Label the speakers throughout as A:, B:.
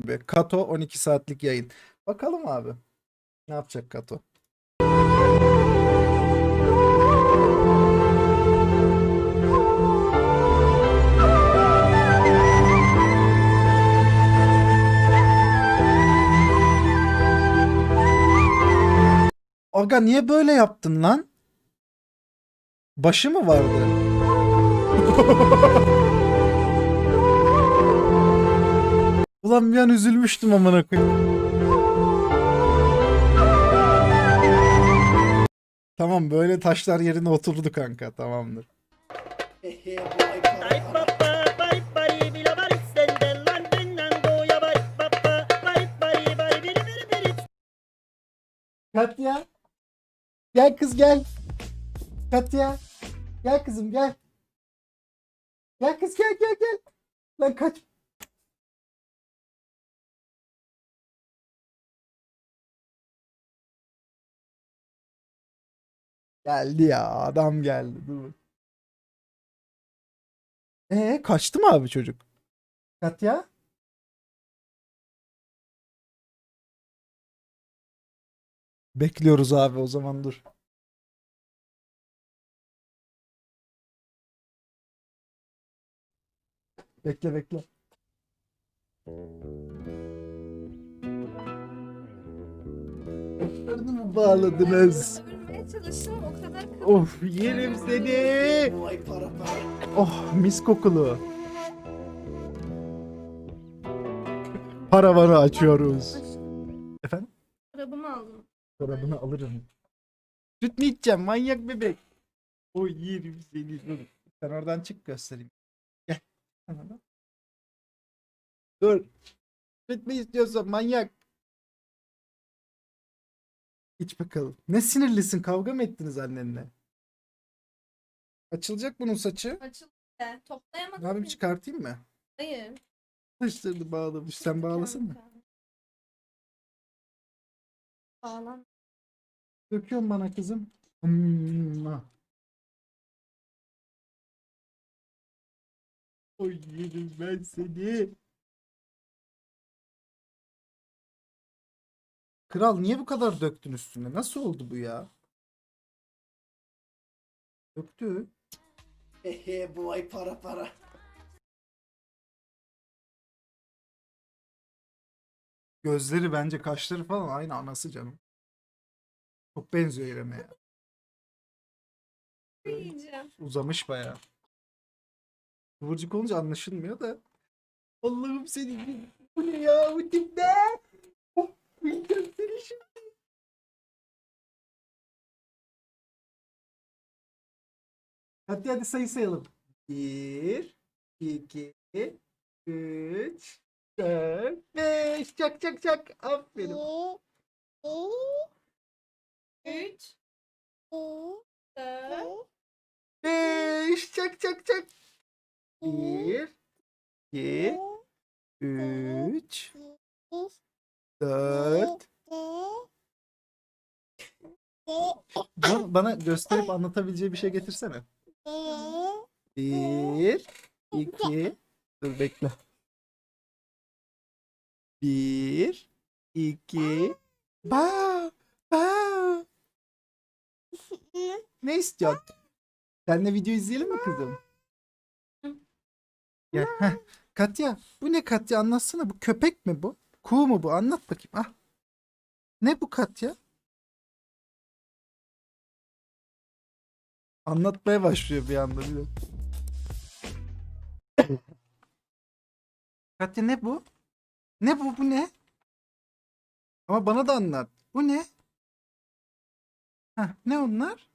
A: gibi. Kato 12 saatlik yayın. Bakalım abi. Ne yapacak Kato? Aga niye böyle yaptın lan? Başı mı vardı? Ulan bir an üzülmüştüm amına koyayım. Tamam böyle taşlar yerine oturdu kanka tamamdır. Katya. Gel kız gel. Katya. Gel kızım gel. Gel kız gel gel gel. Lan kaç. Geldi ya adam geldi dur. Ee kaçtı mı abi çocuk? Katya? Bekliyoruz abi o zaman dur. Bekle bekle. Bağladınız?
B: Çalıştım o kadar
A: Of yerim seni. Oh mis kokulu. Paravanı açıyoruz. Efendim?
B: Arabamı aldım.
A: Çorabını alırım. Süt mü içeceğim manyak bebek? O yerim seni. Dur. Sen oradan çık göstereyim. Gel. Dur. Süt mü istiyorsun manyak? İç bakalım. Ne sinirlisin kavga mı ettiniz annenle? Açılacak bunun saçı.
B: Açıldı. Toplayamadım.
A: Ne yapayım çıkartayım mı?
B: Hayır.
A: Saçlarını bağlamış. Sen bağlasın mı?
B: Bağlan.
A: Döküyorsun bana kızım. Hmm. Oy yerim ben seni. Kral niye bu kadar döktün üstüne? Nasıl oldu bu ya? Döktü.
C: Ehe bu ay para para.
A: Gözleri bence kaşları falan aynı anası canım. Çok benziyor İrem'e ya.
B: Yiyeceğim.
A: Uzamış bayağı. Kıvırcık olunca anlaşılmıyor da. Allah'ım seni. Bu ne ya bu tip ne? Bildim seni şimdi. Hadi hadi sayı sayalım. Bir, iki, üç, dört, beş. Çak çak çak. Aferin.
B: Üç. Dört.
A: Beş. Çak çak çak. Bir, iki, üç, dört. Ba- Bana gösterip anlatabileceği bir şey getirsene. Bir, iki, dur bekle. Bir, iki, ba, ba. Ne istiyorsun? Seninle video izleyelim mi kızım? Heh. Katya, bu ne Katya? Anlatsana. Bu köpek mi bu? Kuğu mu bu? Anlat bakayım. Ah. Ne bu Katya? Anlatmaya başlıyor bir anda bir de. Katya ne bu? Ne bu? Bu ne? Ama bana da anlat. Bu ne? Heh, ne onlar?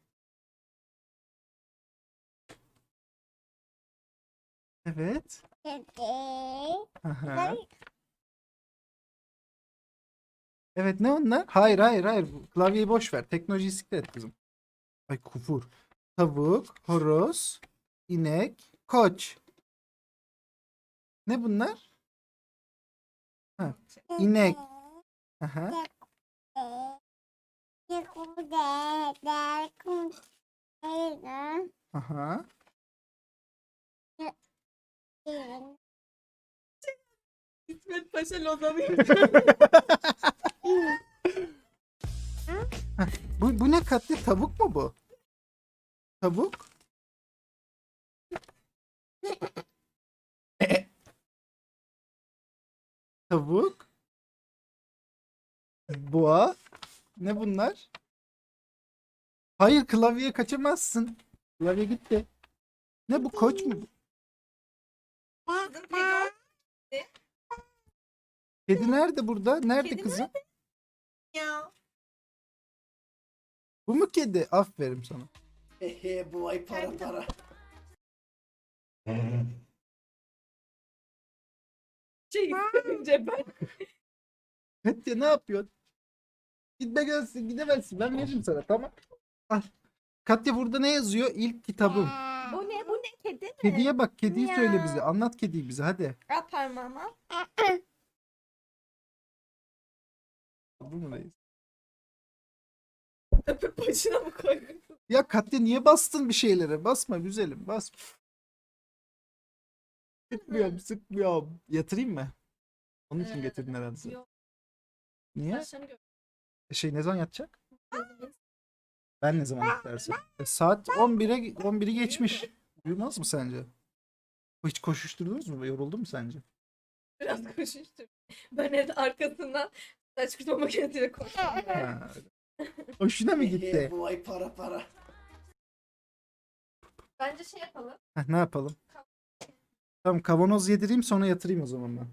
A: Evet. Aha. Evet ne onlar? Hayır hayır hayır. Klavyeyi boş ver. Teknolojiyi siktir et kızım. Ay kufur. Tavuk, horoz, inek, koç. Ne bunlar? Ha, inek. Aha. Aha.
B: İsmet Paşa Lozan'ı
A: Bu, bu ne katli? Tavuk mu bu? Tavuk? Tavuk? Boğa? Ne bunlar? Hayır klavyeye kaçamazsın. Klavye gitti. Ne bu koç mu? bu? Kedi nerede burada? Nerede
B: Kedi
A: kızım?
B: ya.
A: Bu mu kedi? Aferin sana.
C: Ehe bu ay para para.
B: Şey isteyince ben.
A: Katya ne yapıyorsun? Gitme gelsin gidemezsin. Ben veririm sana tamam. Al. Katya burada ne yazıyor? İlk kitabım.
B: Bu ne? Bu ne? Kedi mi?
A: Kediye bak. Kediyi
B: Ya.
A: söyle bize. Anlat kediyi bize hadi.
B: Al parmağıma.
A: Bu mu reis?
B: Öpüp başına mı koydun?
A: Ya Katya niye bastın bir şeylere? Basma güzelim. Bas. Sıkmıyorum sıkmıyorum. Yatırayım mı? Onun için
B: Ee,
A: getirdin herhalde.
B: Yok.
A: Niye?
B: Başını gör.
A: Şey ne zaman yatacak? Ben ne zaman istersen. E, saat 11'e 11'i geçmiş. Uyumaz mı sence? Hiç koşuşturdunuz mu? Yoruldun mu sence?
B: Biraz koşuştur. Ben evde arkasından saç kurutma makinesiyle koştum.
A: Ha, öyle. Hoşuna mı gitti?
C: Bu ay para para.
B: Bence şey yapalım.
A: Heh, ne yapalım? Tamam kavanoz yedireyim sonra yatırayım o zaman ben.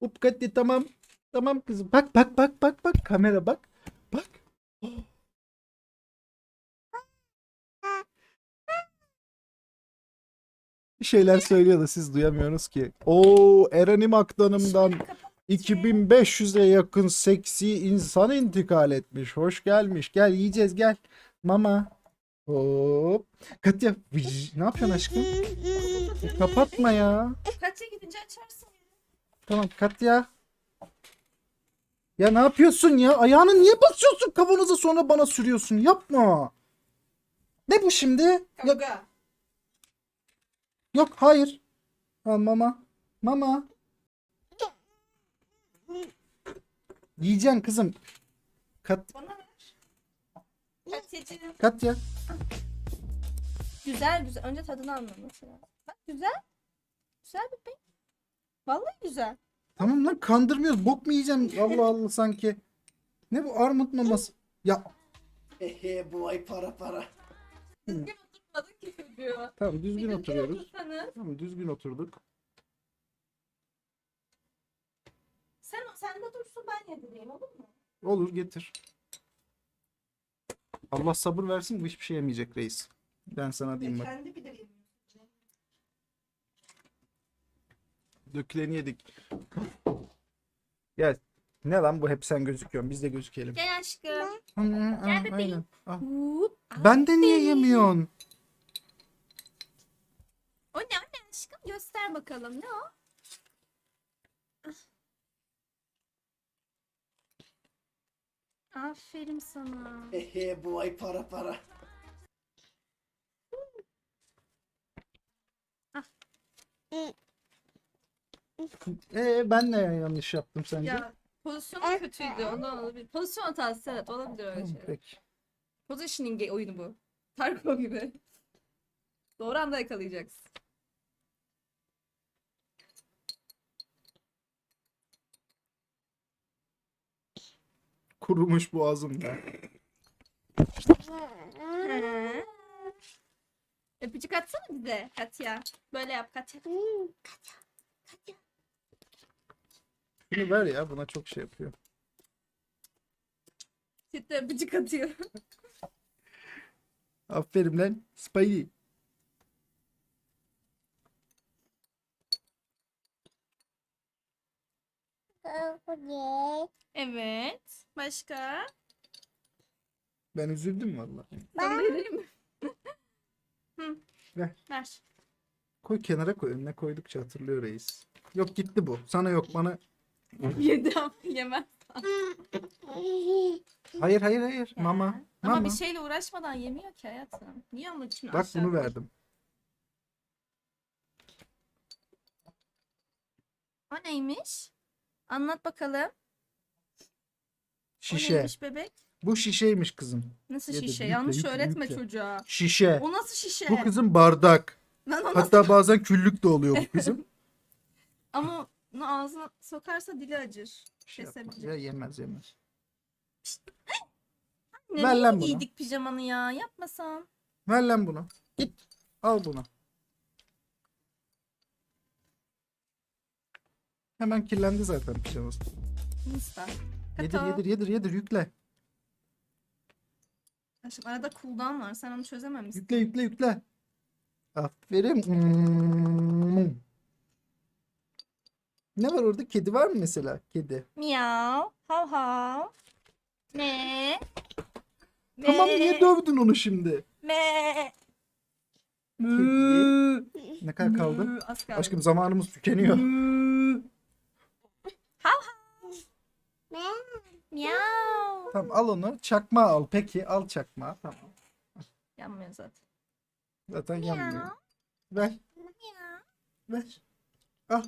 A: Up Katya tamam. Tamam kızım. Bak bak bak bak bak. Kamera bak. Bak. Bir şeyler söylüyor da siz duyamıyorsunuz ki. Oo Erenim Aktanım'dan 2500'e yakın seksi insan intikal etmiş. Hoş gelmiş. Gel yiyeceğiz gel. Mama. Hop. Katya vıj, ne yapıyorsun aşkım? Kapatma ya.
B: Kaça gidince açarsın.
A: Tamam Katya. Ya ne yapıyorsun ya? Ayağını niye basıyorsun kavanoza sonra bana sürüyorsun? Yapma. Ne bu şimdi? Yok,
B: Kavga.
A: yok hayır. Al mama. Mama. Yiyeceksin kızım. Kat,
B: Bana ver. Katyacığım.
A: Katya.
B: Güzel güzel. Önce tadını mesela. Bak güzel. Güzel bebeğim. Vallahi güzel.
A: Tamam lan kandırmıyoruz. Bok mu yiyeceğim? Allah Allah sanki. Ne bu armut maması? Ya
C: Ehe bu ay para para.
B: Düzgün oturmadın ki çocuğu.
A: tamam
B: Bir
A: düzgün oturuyoruz.
B: otursanız.
A: Tamam düzgün oturduk.
B: Sen, sen de dursun ben yedireyim olur mu?
A: Olur getir. Allah sabır versin bu hiçbir şey yemeyecek reis. Ben sana diyeyim bak.
B: Kendi bilir yemiyorsun.
A: Döküleni yedik. Gel. Ne lan bu hep sen gözüküyorsun. Biz de gözükelim.
B: Gel aşkım.
A: Hı, hı, hı,
B: Gel bebeğim. Hop.
A: Ben de niye yemiyorsun?
B: O ne o ne aşkım? Göster bakalım ne o? Aferin sana.
C: Ehe bu ay para para.
A: Ee, ben ne yanlış yaptım sence?
B: Ya pozisyon kötüydü ondan olabilir. Pozisyon hatası evet olabilir öyle
A: Tamam,
B: şey.
A: peki.
B: Positioning oyunu bu. Tarko gibi. Doğru anda yakalayacaksın.
A: Kurumuş boğazımda.
B: Hı. Öpücük atsana bize Katya. Böyle yap Katya.
A: Şunu ver ya buna çok şey yapıyor.
B: Sütle öpücük atıyor.
A: Aferin lan. Spidey.
B: Evet. Başka?
A: Ben üzüldüm valla.
B: Sana da verelim mi? Hı.
A: Ver.
B: Ver.
A: Koy kenara koy. Önüne koydukça hatırlıyor reis. Yok gitti bu. Sana yok bana.
B: Yedi ama yemez.
A: Hayır hayır hayır. Mama.
B: Ama
A: Mama.
B: bir şeyle uğraşmadan yemiyor ki hayatım. Niye onun için
A: Bak
B: aşağı
A: bunu
B: koy?
A: verdim.
B: O neymiş? Anlat bakalım. O
A: Şişe.
B: neymiş bebek?
A: Bu şişeymiş kızım.
B: Nasıl
A: Yedi,
B: şişe?
A: yükle,
B: Yanlış
A: yükle,
B: öğretme
A: yükle.
B: çocuğa.
A: Şişe.
B: O nasıl şişe?
A: Bu kızım bardak.
B: Lan o nasıl-
A: Hatta bazen küllük de oluyor bu kızım.
B: Ama onu ağzına sokarsa dili acır.
A: Şey yapmaz ya yemez yemez.
B: Ne
A: Ver lan bunu.
B: giydik pijamanı ya? Yapmasam.
A: Ver lan bunu. Git. Al bunu. Hemen kirlendi zaten pijaması.
B: Insta.
A: Yedir yedir yedir yedir yükle.
B: Aşkım arada cooldown var. Sen onu çözememişsin.
A: Yükle yükle yükle. Aferin. Hmm. Ne var orada? Kedi var mı mesela? Kedi.
B: Miyav. Hav hav. Me. Me.
A: Tamam niye dövdün onu şimdi?
B: Me.
A: Kedi. Ne kadar kaldı?
B: Mü. Az kaldı.
A: Aşkım zamanımız tükeniyor.
B: Mü. Hav hav. Miyav.
A: Tamam al onu. Çakma al. Peki al çakma. Tamam.
B: Yanmıyor zaten.
A: Zaten yanmıyor. Ver. Ver. Al.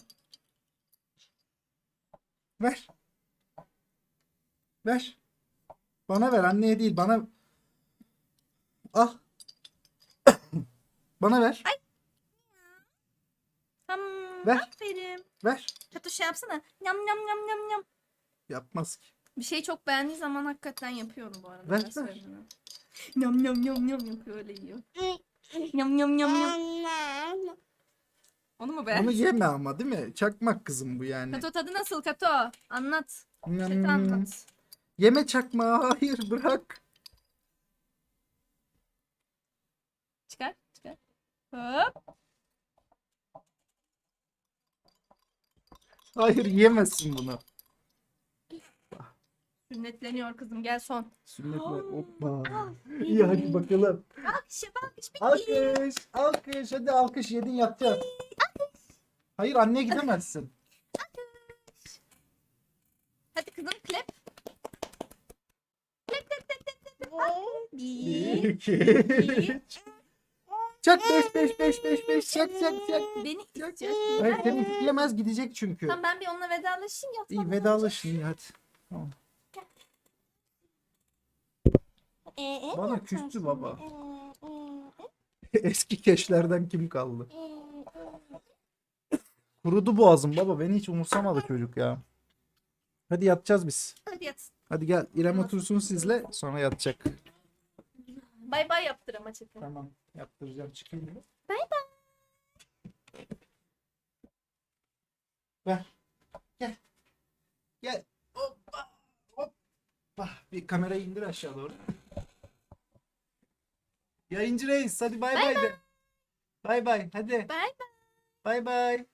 A: Ver. Ver. Bana ver anneye değil bana. Al. bana ver.
B: Tamam.
A: Ver.
B: Aferin.
A: Ver.
B: Kato şey yapsana. Yam yam yam yam yam.
A: Yapmaz ki.
B: Bir şeyi çok beğendiği zaman hakikaten yapıyorum bu arada.
A: Ver, ver.
B: söyleyeyim. Yam yam yam yam yapıyor öyle yiyor. Yam yam yam yam. Onu mu beğendin?
A: Onu yeme ama değil mi? Çakmak kızım bu yani.
B: Kato tadı nasıl Kato? Anlat.
A: Hmm.
B: Chat'e anlat.
A: Yeme çakma. Hayır bırak.
B: Çıkar çıkar. Hop.
A: Hayır yemezsin bunu.
B: Sünnetleniyor kızım gel son.
A: Sünnetle. Hoppa. İyi hadi bakalım.
B: Alkış yap alkış bitti.
A: Alkış. Alkış. Hadi alkış yedin yatacaksın. Hayır anneye gidemezsin.
B: Hadi kızım klep. Klep klep klep klep klep. Bir.
A: Bir, iki, üç. Çak beş beş beş beş beş çak çak çak.
B: Beni
A: Çak.
B: istiyorsun.
A: Hayır seni isteyemez gidecek çünkü.
B: Tamam ben bir onunla vedalaşayım yatmam
A: İyi vedalaşın hadi. Tamam.
B: Ee,
A: Bana küstü baba. Eski keşlerden kim kaldı? Kurudu boğazım baba. Beni hiç umursamadı çocuk ya. Hadi yatacağız biz.
B: Hadi yat.
A: Hadi gel İrem otursun sizle sonra yatacak.
B: Bay bay yaptır ama çekin.
A: Tamam yaptıracağım çıkayım. mı?
B: Bay bay.
A: Ver. Gel. Gel. Hoppa. Hoppa. Bir kamerayı indir aşağı doğru. Yayıncı reis hadi bay bay de. Bay bay hadi.
B: Bay bay.
A: Bay bay.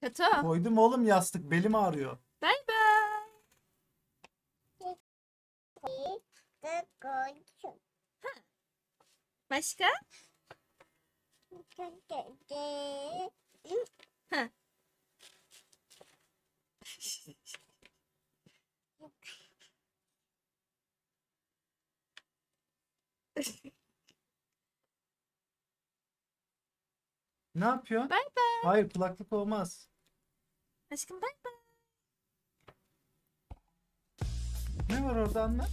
B: Kato.
A: Koydum oğlum yastık belim ağrıyor.
B: Bay bay. Başka?
A: Ne yapıyorsun?
B: Bay bay.
A: Hayır kulaklık olmaz.
B: Aşkım bay bay.
A: Ne var orada anlat.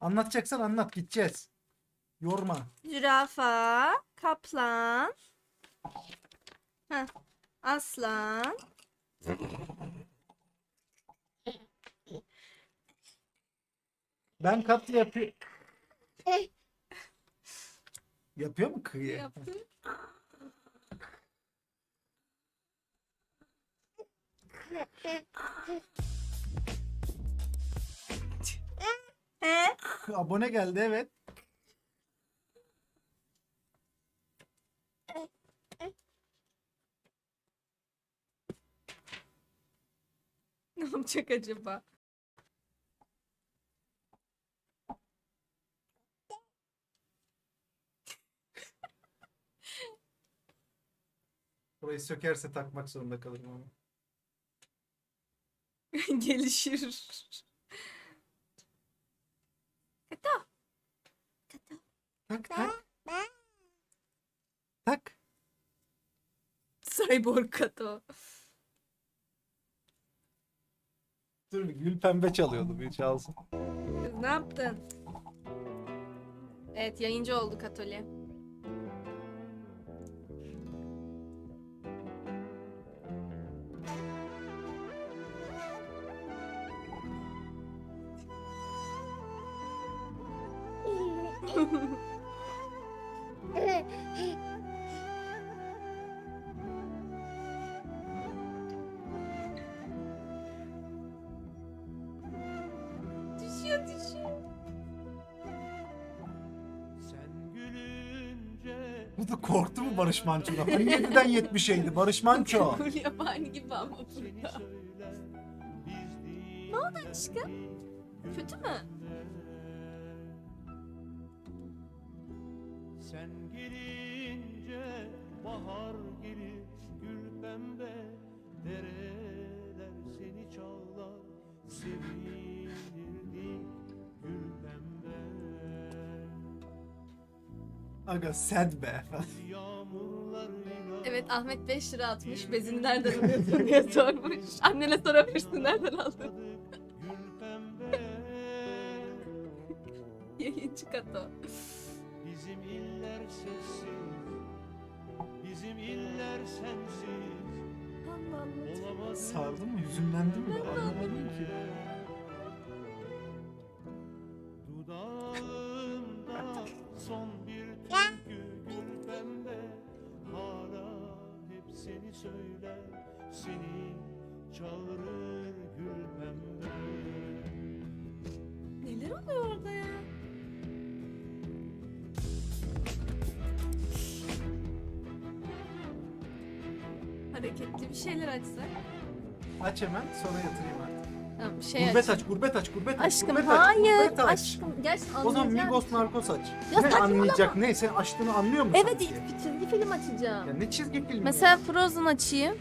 A: Anlatacaksan anlat gideceğiz. Yorma.
B: Zürafa, kaplan, Heh, aslan,
A: Ben katlı yapıyor. Yapıyor mu kıyı?
B: yaptım. He?
A: Abone geldi evet.
B: Ne yapacak acaba?
A: Burayı sökerse takmak zorunda kalırım ama.
B: Gelişir. Kato. Kato.
A: Tak tak. Tak.
B: Cyborg Kato.
A: Dur bir gül pembe çalıyordu bir çalsın.
B: Ne yaptın? Evet yayıncı olduk Atölye.
A: Barış Manço'dan? Hani 7'den 70'eydi Barış Manço.
B: Full yabani gibi ama burada. Ne oldu aşkım? Kötü mü?
D: Sen gelince bahar gelir gül pembe Dereler seni çağlar sevinirdik
A: Aga sad be.
D: Yağar
B: Evet Ahmet 5 lira atmış. Bezini nereden alıyorsun diye sormuş. Annene sorabilirsin nereden aldın. Yayıncı Kato.
D: Bizim iller sessiz Bizim iller sensiz
B: Allah Allah.
D: Olamaz
A: Sardı mı? Hüzünlendi mi? Anlamadım ki.
D: Hep seni çağırır gül pembe
B: Neler oluyor orada ya? Hareketli bir şeyler açsak.
A: Aç hemen sonra yatırayım.
B: Tamam, şey
A: Gurbet
B: aç.
A: aç, gurbet aç, gurbet aç.
B: Aşkım
A: gurbet aç,
B: hayır.
A: gurbet aç.
B: Aşkım gerçekten
A: O zaman
B: anlayacağım.
A: Migos Narcos aç.
B: Ya
A: ne
B: saçmalama.
A: anlayacak ne? Sen açtığını anlıyor musun?
B: Evet
A: sanki?
B: bir çizgi film açacağım.
A: Ya ne çizgi filmi
B: Mesela? Frozen açayım.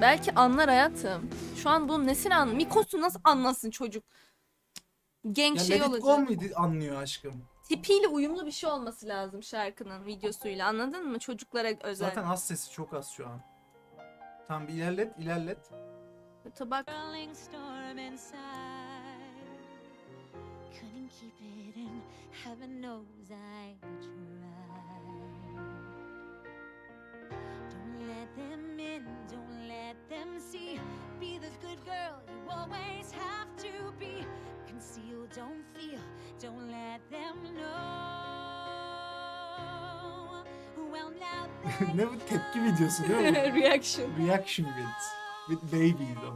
B: Belki anlar hayatım. Şu an bunun nesini an? Mikos'u nasıl anlasın çocuk? Gang
A: Ya
B: şey
A: Let It Go
B: olacak.
A: muydu anlıyor aşkım?
B: Tipiyle uyumlu bir şey olması lazım şarkının videosuyla. Anladın mı? Çocuklara özel.
A: Zaten az sesi çok az şu an. Tamam bir ilerlet, ilerlet.
B: Tabak.
E: Rolling storm inside. Couldn't keep it in. Heaven knows I tried. Don't let them in. Don't let them see. Be the good girl you always have to be. Conceal, don't feel. Don't let them know. Well now
A: ne bu tepki videosu değil mi?
B: Reaction.
A: Reaction videos. With babies o.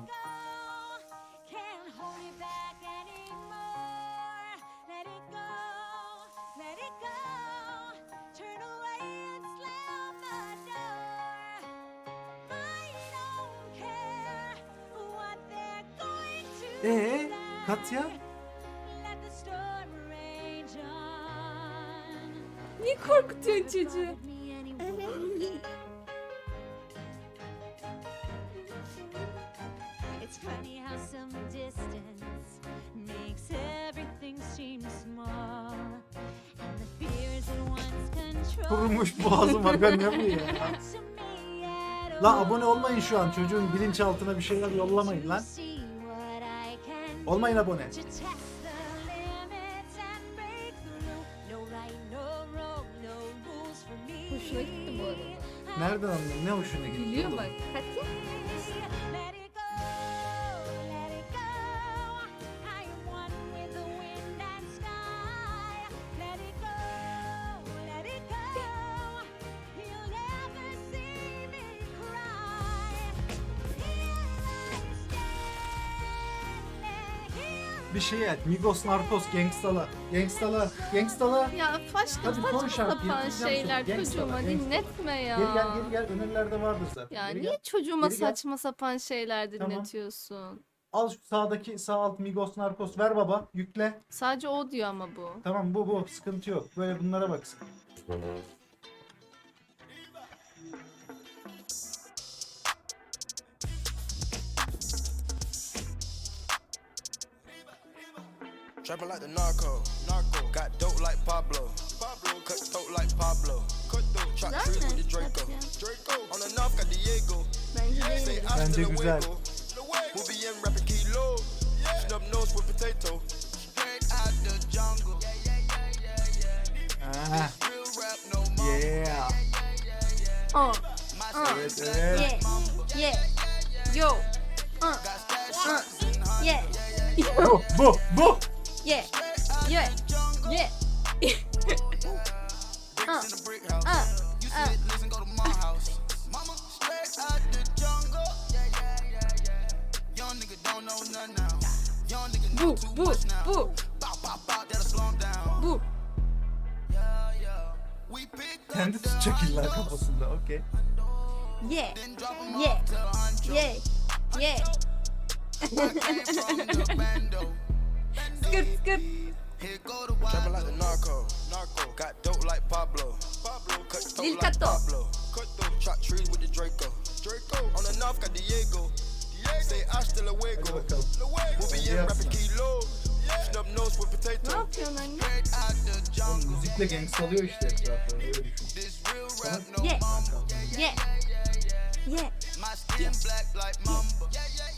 E: Can't hold it back anymore. Let it go, let it go. Turn away and slam the door. I don't care what they're going to
A: Ee. Katya?
B: Niye korkutuyorsun çocuğu?
A: Kurumuş boğazım aga ne bu ya? La abone olmayın şu an çocuğun bilinçaltına bir şeyler yollamayın lan. Olmayın abone.
B: Hoşuna gitti bu arada.
A: Nereden anlıyorsun? Ne hoşuna gitti? Oğlum?
B: bak. Katya.
A: Şey et. Migos, Narcos, Gangstala. Gangstala, Gangstala.
B: Ya aşkım
A: Hadi
B: saçma
A: şarkıyı,
B: sapan
A: bitireceğim
B: şeyler
A: seni.
B: Çocuğuma dinletme ya.
A: Geri gel, geri gel. Önerilerde vardır zaten.
B: Ya
A: Geri
B: niye
A: gel.
B: çocuğuma
A: Geri gel.
B: saçma sapan şeyler
A: Tamam.
B: dinletiyorsun?
A: Al şu sağdaki sağ alt Migos, Narcos ver baba. Yükle.
B: Sadece o diyor ama bu.
A: Tamam bu bu. Sıkıntı yok. Böyle bunlara bak.
F: Trapping like the narco. narco. Got dope like Pablo. Pablo. Cut throat like Pablo. Cut throat. Chop
B: Güzel
F: trees
B: mi?
F: with the Draco. Draco. On the north got Diego.
B: Bence
F: Say
B: değil.
F: I
A: Bence
F: still
A: güzel.
F: luego. We'll be in rapping kilo. Snub nose with potato. Straight out the jungle.
A: Ah,
F: Real rap no
A: yeah.
B: Oh.
F: My
B: Ah.
A: Evet evet.
B: Yeah. Yeah. Yo. Uh. Uh. Yeah.
A: Bu bu bu.
B: Yeah. Yeah. Yeah. Uh. Uh.
F: You
B: Uh.
F: sit, listen, go to my house. Mama, straight out the jungle. Yeah, yeah, yeah, yeah. Young nigga don't know nothing now. Young nigga know
B: Bu, bu, bu, bu.
A: Kendi tutacak illa kafasında. Okey.
B: Yeah. Yeah. Yeah. Yeah.
F: I came from the bando.
B: Skırt skırt.
F: Here go the wild. Trapping like the narco. Narco. Got dope like Pablo. Pablo. Cut throat
B: Lil
F: like
B: Kato.
F: Pablo. Cut throat. Chop trees with the Draco. Draco. On the north got Diego. Diego. Say hasta luego.
A: Hadi bakalım.
F: We'll be in
A: Yes.
F: rapping kilo. Snub nose with
B: Ne yapıyorsun anne?
F: Straight out the
A: Oğlum müzikle gangsta işte etrafı. Öyle düşün.
F: This real rap no
B: Yeah. Yeah. Yeah.
F: My skin black like mamba. Yeah, yeah, yeah, yeah, yeah.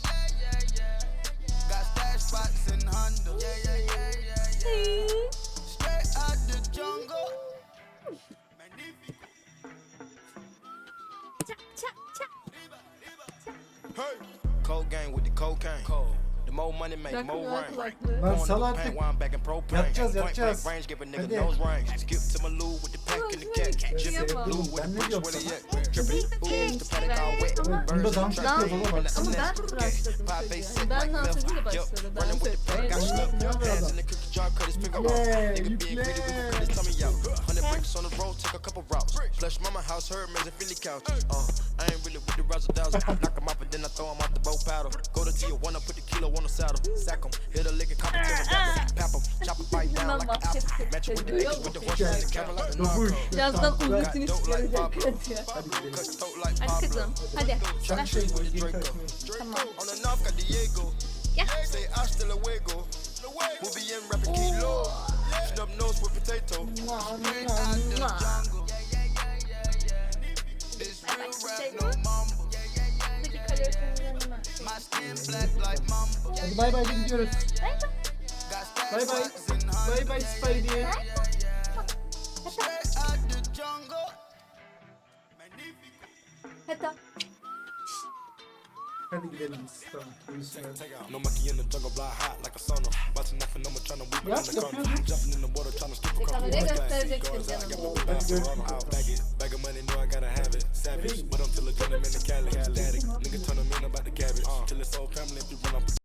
F: Got stash spots in Honda. Yeah, yeah, yeah, yeah, yeah. Straight out the jungle. Magnifico. Hey. Cold gang with the cocaine. Cold. The more money make more rain.
A: Lan sal artık.
F: Yatacağız yatacağız.
A: Hadi. Ben ne diyorum sana? Bunda dans yapıyor baba bak.
B: Ama ben başladım çocuğa. Ben dansa
F: bile
B: başladım. Ben
F: de.
A: Yükle, yükle.
F: bricks on the road, take a couple routes. Flush mama house, her man's a Philly couch. Uh, I ain't really with the razzle dazzle. Knock him out, but then I throw him out the boat paddle. Go to Tijuana, put the kilo on wanna saddle, sack em, hit a lick and cop until pap em, chop a bite down like an apple, match with the niggas with the horses and camera like
A: an
F: arco.
B: Birazdan
F: kuvvetini
B: sıkıyoruz arkadaşlar.
A: Hadi
B: kızım, hadi. Ver. Tamam. Gel.
F: We'll be in rapping kilo. Snub nose with potato.
B: Straight
F: out
B: the
F: jungle.
B: It's real
F: rap, no mumble.
A: Hadi bay bay gidiyoruz. Bay bay. Bay bay Spidey.
F: Magnifico.
B: Hatta.
A: Hadi gidelim biz. Tamam.
G: No monkey in the jungle, block hot like a sauna. Bouncing nothing, I'm trying to whip it
A: Yap,
G: in the corner. Jumping in the water, trying to skip a couple.
B: Kameraya
G: Bust that
B: göstereceksin
G: cigars, I
B: canım.
G: got my
A: Hadi
G: big ass
A: görüşürüz.
G: around, I'll bag it. Bag of money, know I gotta have it. Savage, but I'm till a gentleman in Cali. Static, nigga turn 'em in about the cabbage. Till it's whole family, if you run up